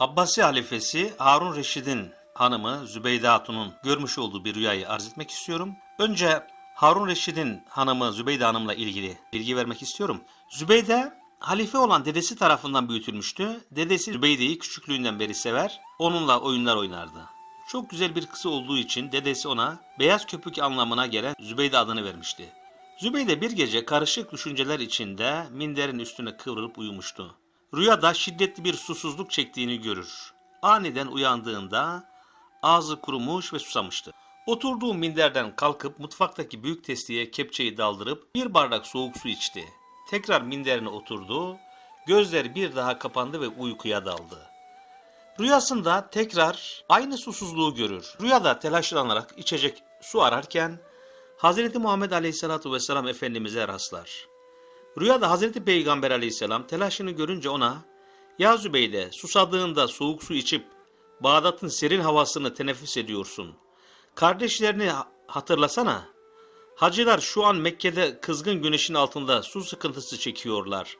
Abbasi halifesi Harun Reşid'in hanımı Zübeyde Hatun'un görmüş olduğu bir rüyayı arz etmek istiyorum. Önce Harun Reşid'in hanımı Zübeyde Hanım'la ilgili bilgi vermek istiyorum. Zübeyde halife olan dedesi tarafından büyütülmüştü. Dedesi Zübeyde'yi küçüklüğünden beri sever, onunla oyunlar oynardı. Çok güzel bir kızı olduğu için dedesi ona beyaz köpük anlamına gelen Zübeyde adını vermişti. Zübeyde bir gece karışık düşünceler içinde minderin üstüne kıvrılıp uyumuştu. Rüyada şiddetli bir susuzluk çektiğini görür. Aniden uyandığında ağzı kurumuş ve susamıştı. Oturduğu minderden kalkıp mutfaktaki büyük testiye kepçeyi daldırıp bir bardak soğuk su içti. Tekrar minderine oturdu, gözleri bir daha kapandı ve uykuya daldı. Rüyasında tekrar aynı susuzluğu görür. Rüyada telaşlanarak içecek su ararken Hazreti Muhammed Aleyhisselatü Vesselam Efendimiz'e rastlar. Rüyada Hazreti Peygamber Aleyhisselam telaşını görünce ona ''Ya Zübeyde susadığında soğuk su içip Bağdat'ın serin havasını teneffüs ediyorsun. Kardeşlerini ha- hatırlasana. Hacılar şu an Mekke'de kızgın güneşin altında su sıkıntısı çekiyorlar.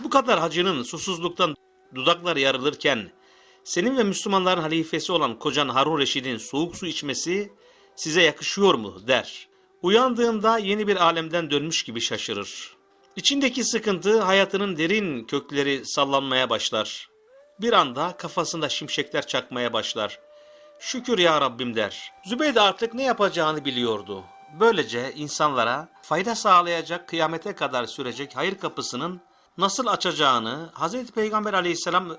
Bu kadar hacının susuzluktan dudakları yarılırken senin ve Müslümanların halifesi olan kocan Harun Reşid'in soğuk su içmesi size yakışıyor mu der. Uyandığında yeni bir alemden dönmüş gibi şaşırır. İçindeki sıkıntı hayatının derin kökleri sallanmaya başlar. Bir anda kafasında şimşekler çakmaya başlar. Şükür ya Rabbim der. Zübeyde artık ne yapacağını biliyordu. Böylece insanlara fayda sağlayacak kıyamete kadar sürecek hayır kapısının nasıl açacağını Hazreti Peygamber aleyhisselam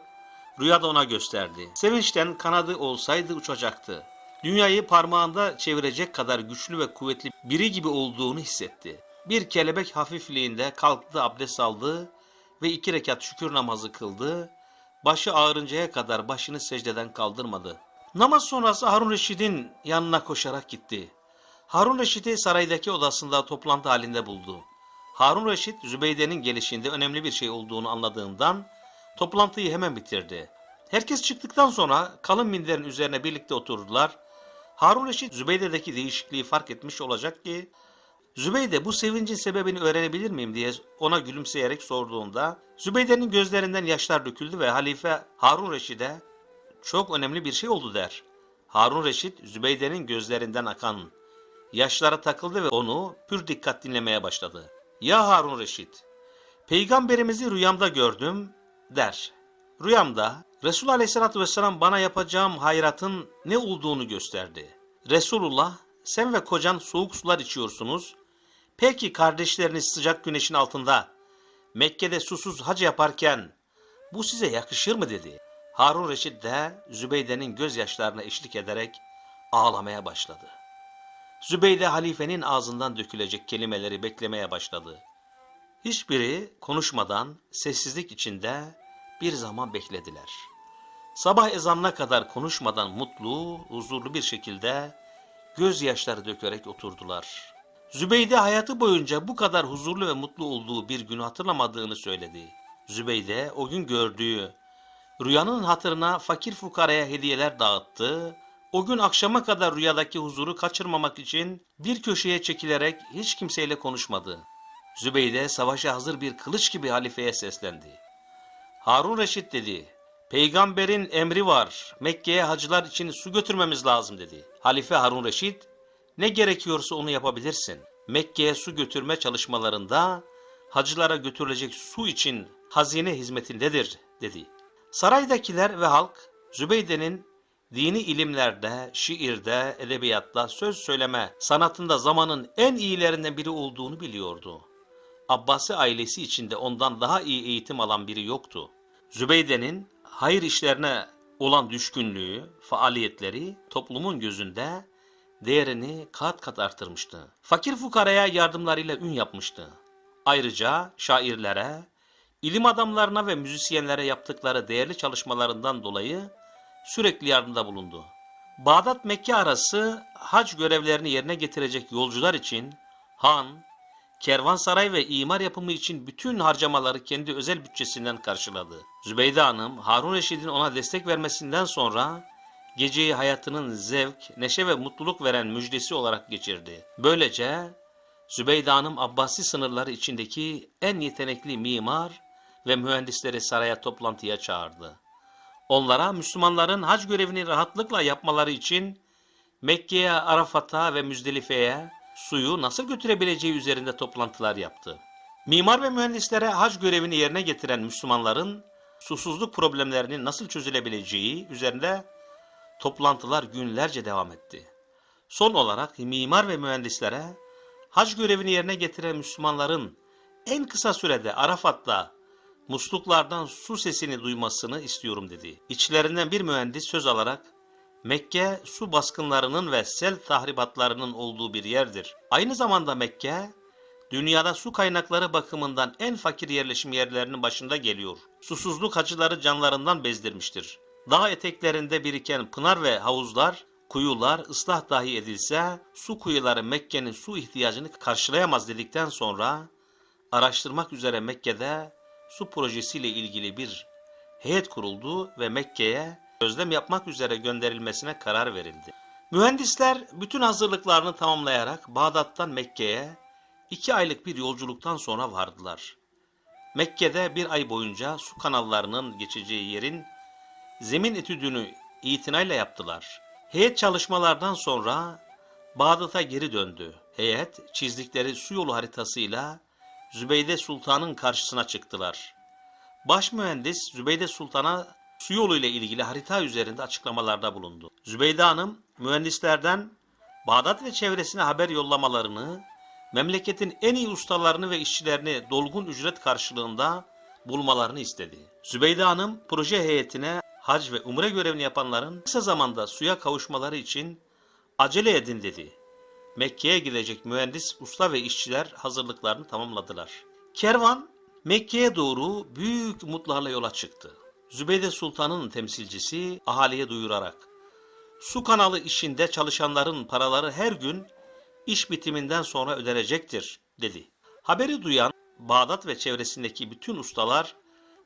rüyada ona gösterdi. Sevinçten kanadı olsaydı uçacaktı. Dünyayı parmağında çevirecek kadar güçlü ve kuvvetli biri gibi olduğunu hissetti. Bir kelebek hafifliğinde kalktı abdest aldı ve iki rekat şükür namazı kıldı. Başı ağrıncaya kadar başını secdeden kaldırmadı. Namaz sonrası Harun Reşid'in yanına koşarak gitti. Harun Reşid'i saraydaki odasında toplantı halinde buldu. Harun Reşit, Zübeyde'nin gelişinde önemli bir şey olduğunu anladığından toplantıyı hemen bitirdi. Herkes çıktıktan sonra kalın minderin üzerine birlikte oturdular. Harun Reşit Zübeyde'deki değişikliği fark etmiş olacak ki Zübeyde bu sevincin sebebini öğrenebilir miyim diye ona gülümseyerek sorduğunda Zübeyde'nin gözlerinden yaşlar döküldü ve halife Harun Reşid'e çok önemli bir şey oldu der. Harun Reşit Zübeyde'nin gözlerinden akan yaşlara takıldı ve onu pür dikkat dinlemeye başladı. Ya Harun Reşit, peygamberimizi rüyamda gördüm der. Rüyamda Resul Aleyhisselatü Vesselam bana yapacağım hayratın ne olduğunu gösterdi. Resulullah sen ve kocan soğuk sular içiyorsunuz. Peki kardeşleriniz sıcak güneşin altında Mekke'de susuz hac yaparken bu size yakışır mı dedi. Harun Reşit de Zübeyde'nin gözyaşlarına eşlik ederek ağlamaya başladı. Zübeyde halifenin ağzından dökülecek kelimeleri beklemeye başladı. Hiçbiri konuşmadan sessizlik içinde bir zaman beklediler. Sabah ezanına kadar konuşmadan mutlu, huzurlu bir şekilde gözyaşları dökerek oturdular. Zübeyde hayatı boyunca bu kadar huzurlu ve mutlu olduğu bir günü hatırlamadığını söyledi. Zübeyde o gün gördüğü rüyanın hatırına fakir fukaraya hediyeler dağıttı. O gün akşama kadar rüyadaki huzuru kaçırmamak için bir köşeye çekilerek hiç kimseyle konuşmadı. Zübeyde savaşa hazır bir kılıç gibi halifeye seslendi. Harun Reşit dedi. Peygamberin emri var. Mekke'ye hacılar için su götürmemiz lazım dedi. Halife Harun Reşit, ne gerekiyorsa onu yapabilirsin. Mekke'ye su götürme çalışmalarında hacılara götürülecek su için hazine hizmetindedir dedi. Saraydakiler ve halk Zübeyde'nin dini ilimlerde, şiirde, edebiyatta, söz söyleme sanatında zamanın en iyilerinden biri olduğunu biliyordu. Abbasi ailesi içinde ondan daha iyi eğitim alan biri yoktu. Zübeyde'nin hayır işlerine olan düşkünlüğü, faaliyetleri toplumun gözünde değerini kat kat artırmıştı. Fakir fukaraya yardımlarıyla ün yapmıştı. Ayrıca şairlere, ilim adamlarına ve müzisyenlere yaptıkları değerli çalışmalarından dolayı sürekli yardımda bulundu. Bağdat-Mekke arası hac görevlerini yerine getirecek yolcular için han, kervansaray ve imar yapımı için bütün harcamaları kendi özel bütçesinden karşıladı. Zübeyde Hanım, Harun Reşid'in ona destek vermesinden sonra geceyi hayatının zevk, neşe ve mutluluk veren müjdesi olarak geçirdi. Böylece Zübeyde Hanım Abbasi sınırları içindeki en yetenekli mimar ve mühendisleri saraya toplantıya çağırdı. Onlara Müslümanların hac görevini rahatlıkla yapmaları için Mekke'ye, Arafat'a ve Müzdelife'ye suyu nasıl götürebileceği üzerinde toplantılar yaptı. Mimar ve mühendislere hac görevini yerine getiren Müslümanların susuzluk problemlerinin nasıl çözülebileceği üzerinde toplantılar günlerce devam etti. Son olarak mimar ve mühendislere hac görevini yerine getiren Müslümanların en kısa sürede Arafat'ta musluklardan su sesini duymasını istiyorum dedi. İçlerinden bir mühendis söz alarak Mekke su baskınlarının ve sel tahribatlarının olduğu bir yerdir. Aynı zamanda Mekke dünyada su kaynakları bakımından en fakir yerleşim yerlerinin başında geliyor. Susuzluk acıları canlarından bezdirmiştir. Dağ eteklerinde biriken pınar ve havuzlar, kuyular ıslah dahi edilse su kuyuları Mekke'nin su ihtiyacını karşılayamaz dedikten sonra araştırmak üzere Mekke'de su projesiyle ilgili bir heyet kuruldu ve Mekke'ye gözlem yapmak üzere gönderilmesine karar verildi. Mühendisler bütün hazırlıklarını tamamlayarak Bağdat'tan Mekke'ye iki aylık bir yolculuktan sonra vardılar. Mekke'de bir ay boyunca su kanallarının geçeceği yerin zemin etüdünü itinayla yaptılar. Heyet çalışmalardan sonra Bağdat'a geri döndü. Heyet çizdikleri su yolu haritasıyla Zübeyde Sultan'ın karşısına çıktılar. Baş mühendis Zübeyde Sultan'a su yolu ile ilgili harita üzerinde açıklamalarda bulundu. Zübeyde Hanım mühendislerden Bağdat ve çevresine haber yollamalarını, memleketin en iyi ustalarını ve işçilerini dolgun ücret karşılığında bulmalarını istedi. Zübeyde Hanım proje heyetine hac ve umre görevini yapanların kısa zamanda suya kavuşmaları için acele edin dedi. Mekke'ye gidecek mühendis, usta ve işçiler hazırlıklarını tamamladılar. Kervan Mekke'ye doğru büyük umutlarla yola çıktı. Zübeyde Sultan'ın temsilcisi ahaliye duyurarak su kanalı işinde çalışanların paraları her gün iş bitiminden sonra ödenecektir dedi. Haberi duyan Bağdat ve çevresindeki bütün ustalar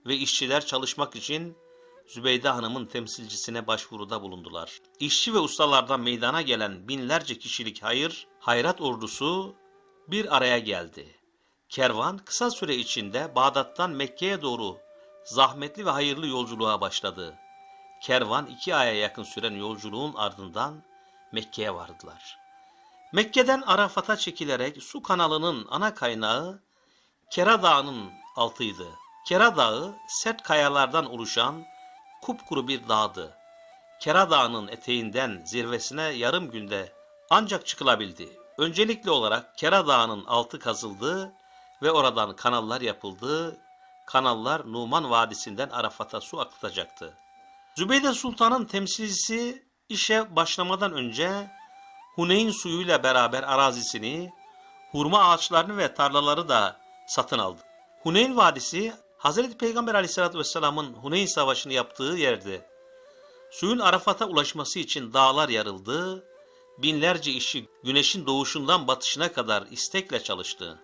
ve işçiler çalışmak için Zübeyde Hanım'ın temsilcisine başvuruda bulundular. İşçi ve ustalardan meydana gelen binlerce kişilik hayır, hayrat ordusu bir araya geldi. Kervan kısa süre içinde Bağdat'tan Mekke'ye doğru zahmetli ve hayırlı yolculuğa başladı. Kervan iki aya yakın süren yolculuğun ardından Mekke'ye vardılar. Mekke'den Arafat'a çekilerek su kanalının ana kaynağı Kera Dağı'nın altıydı. Kera Dağı sert kayalardan oluşan kupkuru bir dağdı. Kera Dağı'nın eteğinden zirvesine yarım günde ancak çıkılabildi. Öncelikli olarak Kera Dağı'nın altı kazıldı ve oradan kanallar yapıldı. Kanallar Numan Vadisi'nden Arafat'a su akıtacaktı. Zübeyde Sultan'ın temsilcisi işe başlamadan önce Huneyn suyuyla beraber arazisini, hurma ağaçlarını ve tarlaları da satın aldı. Huneyn Vadisi Hazreti Peygamber Aleyhisselatü Vesselam'ın Huneyn Savaşı'nı yaptığı yerde suyun Arafat'a ulaşması için dağlar yarıldı, binlerce işçi güneşin doğuşundan batışına kadar istekle çalıştı.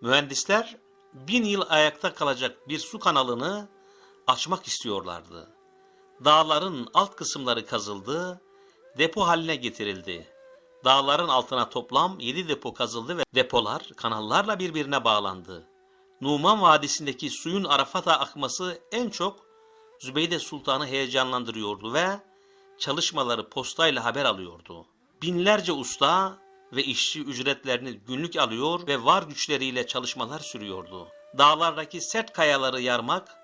Mühendisler bin yıl ayakta kalacak bir su kanalını açmak istiyorlardı. Dağların alt kısımları kazıldı, depo haline getirildi. Dağların altına toplam 7 depo kazıldı ve depolar kanallarla birbirine bağlandı. Numan Vadisi'ndeki suyun Arafat'a akması en çok Zübeyde Sultan'ı heyecanlandırıyordu ve çalışmaları postayla haber alıyordu. Binlerce usta ve işçi ücretlerini günlük alıyor ve var güçleriyle çalışmalar sürüyordu. Dağlardaki sert kayaları yarmak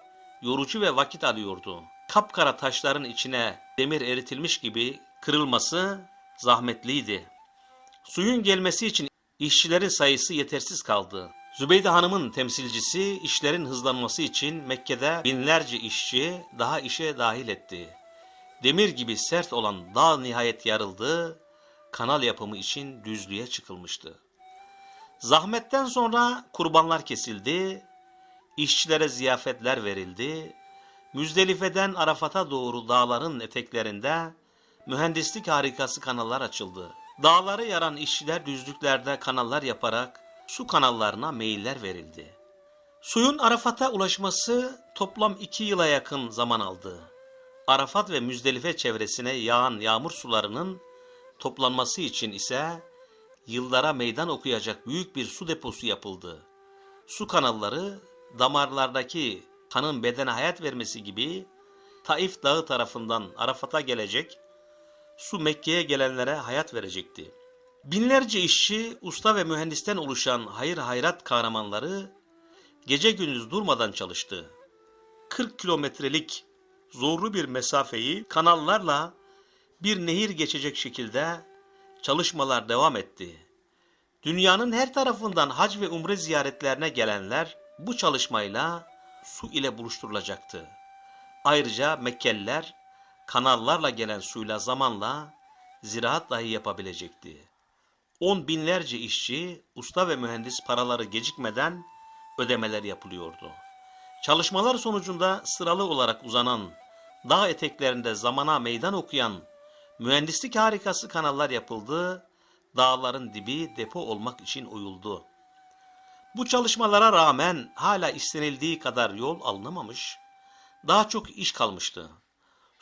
yorucu ve vakit alıyordu. Kapkara taşların içine demir eritilmiş gibi kırılması zahmetliydi. Suyun gelmesi için işçilerin sayısı yetersiz kaldı. Zübeyde Hanım'ın temsilcisi işlerin hızlanması için Mekke'de binlerce işçi daha işe dahil etti. Demir gibi sert olan dağ nihayet yarıldı, kanal yapımı için düzlüğe çıkılmıştı. Zahmetten sonra kurbanlar kesildi, işçilere ziyafetler verildi, Müzdelife'den Arafat'a doğru dağların eteklerinde mühendislik harikası kanallar açıldı. Dağları yaran işçiler düzlüklerde kanallar yaparak su kanallarına meyiller verildi. Suyun Arafat'a ulaşması toplam iki yıla yakın zaman aldı. Arafat ve Müzdelife çevresine yağan yağmur sularının toplanması için ise yıllara meydan okuyacak büyük bir su deposu yapıldı. Su kanalları damarlardaki kanın bedene hayat vermesi gibi Taif Dağı tarafından Arafat'a gelecek, su Mekke'ye gelenlere hayat verecekti. Binlerce işçi, usta ve mühendisten oluşan hayır hayrat kahramanları gece gündüz durmadan çalıştı. 40 kilometrelik zorlu bir mesafeyi kanallarla bir nehir geçecek şekilde çalışmalar devam etti. Dünyanın her tarafından hac ve umre ziyaretlerine gelenler bu çalışmayla su ile buluşturulacaktı. Ayrıca Mekkeliler kanallarla gelen suyla zamanla ziraat dahi yapabilecekti. On binlerce işçi, usta ve mühendis paraları gecikmeden ödemeler yapılıyordu. Çalışmalar sonucunda sıralı olarak uzanan, dağ eteklerinde zamana meydan okuyan mühendislik harikası kanallar yapıldı, dağların dibi depo olmak için oyuldu. Bu çalışmalara rağmen hala istenildiği kadar yol alınamamış, daha çok iş kalmıştı.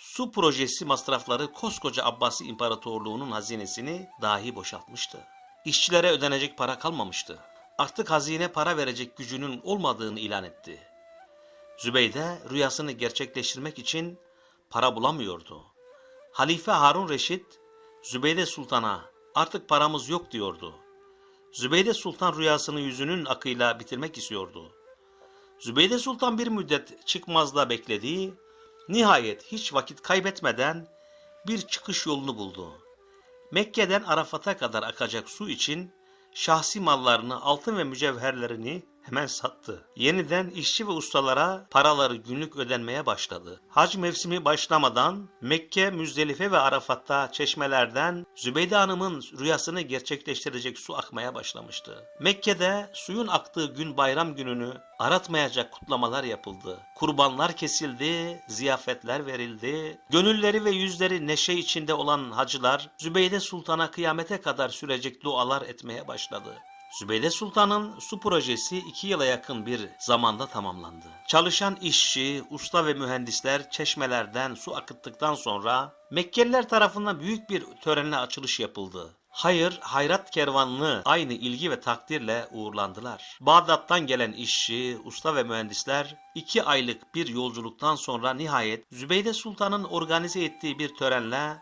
Su projesi masrafları koskoca Abbasi İmparatorluğu'nun hazinesini dahi boşaltmıştı. İşçilere ödenecek para kalmamıştı. Artık hazine para verecek gücünün olmadığını ilan etti. Zübeyde rüyasını gerçekleştirmek için para bulamıyordu. Halife Harun Reşit, Zübeyde Sultan'a artık paramız yok diyordu. Zübeyde Sultan rüyasını yüzünün akıyla bitirmek istiyordu. Zübeyde Sultan bir müddet çıkmazda bekledi, nihayet hiç vakit kaybetmeden bir çıkış yolunu buldu. Mekke'den Arafat'a kadar akacak su için şahsi mallarını, altın ve mücevherlerini hemen sattı. Yeniden işçi ve ustalara paraları günlük ödenmeye başladı. Hac mevsimi başlamadan Mekke, Müzdelife ve Arafat'ta çeşmelerden Zübeyde Hanım'ın rüyasını gerçekleştirecek su akmaya başlamıştı. Mekke'de suyun aktığı gün bayram gününü aratmayacak kutlamalar yapıldı. Kurbanlar kesildi, ziyafetler verildi. Gönülleri ve yüzleri neşe içinde olan hacılar Zübeyde Sultan'a kıyamete kadar sürecek dualar etmeye başladı. Zübeyde Sultan'ın su projesi iki yıla yakın bir zamanda tamamlandı. Çalışan işçi, usta ve mühendisler çeşmelerden su akıttıktan sonra Mekkeliler tarafından büyük bir törenle açılış yapıldı. Hayır, hayrat kervanını aynı ilgi ve takdirle uğurlandılar. Bağdat'tan gelen işçi, usta ve mühendisler iki aylık bir yolculuktan sonra nihayet Zübeyde Sultan'ın organize ettiği bir törenle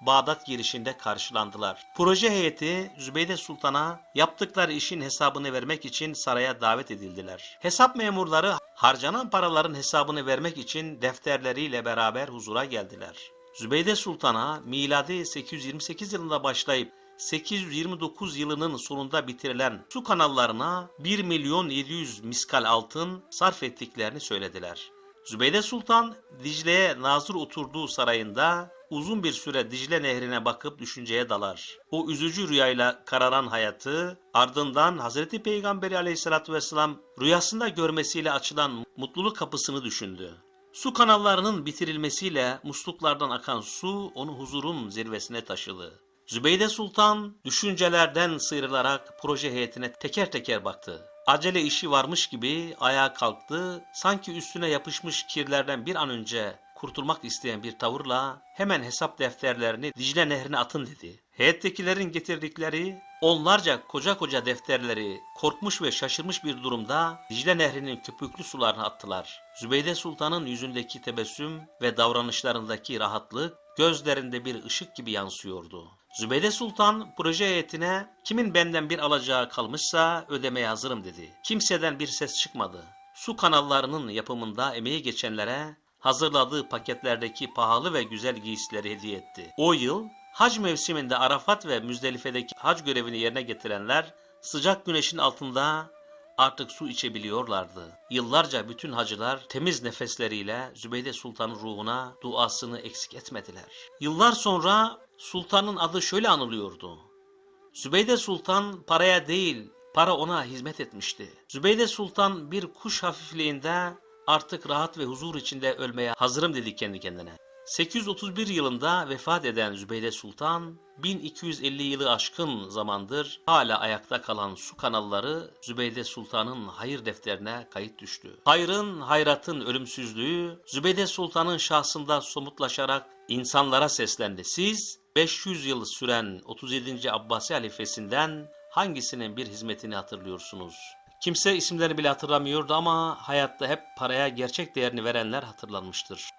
Bağdat girişinde karşılandılar. Proje heyeti Zübeyde Sultan'a yaptıkları işin hesabını vermek için saraya davet edildiler. Hesap memurları harcanan paraların hesabını vermek için defterleriyle beraber huzura geldiler. Zübeyde Sultan'a miladi 828 yılında başlayıp 829 yılının sonunda bitirilen su kanallarına 1 milyon 700 miskal altın sarf ettiklerini söylediler. Zübeyde Sultan Dicle'ye nazır oturduğu sarayında uzun bir süre Dicle Nehri'ne bakıp düşünceye dalar. O üzücü rüyayla kararan hayatı ardından Hazreti Peygamberi Aleyhisselatü Vesselam rüyasında görmesiyle açılan mutluluk kapısını düşündü. Su kanallarının bitirilmesiyle musluklardan akan su onu huzurun zirvesine taşıdı. Zübeyde Sultan düşüncelerden sıyrılarak proje heyetine teker teker baktı. Acele işi varmış gibi ayağa kalktı, sanki üstüne yapışmış kirlerden bir an önce kurtulmak isteyen bir tavırla hemen hesap defterlerini Dicle Nehri'ne atın dedi. Heyettekilerin getirdikleri onlarca koca koca defterleri korkmuş ve şaşırmış bir durumda Dicle Nehri'nin köpüklü sularına attılar. Zübeyde Sultan'ın yüzündeki tebessüm ve davranışlarındaki rahatlık gözlerinde bir ışık gibi yansıyordu. Zübeyde Sultan proje heyetine kimin benden bir alacağı kalmışsa ödemeye hazırım dedi. Kimseden bir ses çıkmadı. Su kanallarının yapımında emeği geçenlere hazırladığı paketlerdeki pahalı ve güzel giysileri hediye etti. O yıl hac mevsiminde Arafat ve Müzdelife'deki hac görevini yerine getirenler sıcak güneşin altında artık su içebiliyorlardı. Yıllarca bütün hacılar temiz nefesleriyle Zübeyde Sultan'ın ruhuna duasını eksik etmediler. Yıllar sonra sultanın adı şöyle anılıyordu. Zübeyde Sultan paraya değil, para ona hizmet etmişti. Zübeyde Sultan bir kuş hafifliğinde artık rahat ve huzur içinde ölmeye hazırım dedi kendi kendine. 831 yılında vefat eden Zübeyde Sultan, 1250 yılı aşkın zamandır hala ayakta kalan su kanalları Zübeyde Sultan'ın hayır defterine kayıt düştü. Hayrın, hayratın ölümsüzlüğü Zübeyde Sultan'ın şahsında somutlaşarak insanlara seslendi. Siz 500 yıl süren 37. Abbasi halifesinden hangisinin bir hizmetini hatırlıyorsunuz? Kimse isimlerini bile hatırlamıyordu ama hayatta hep paraya gerçek değerini verenler hatırlanmıştır.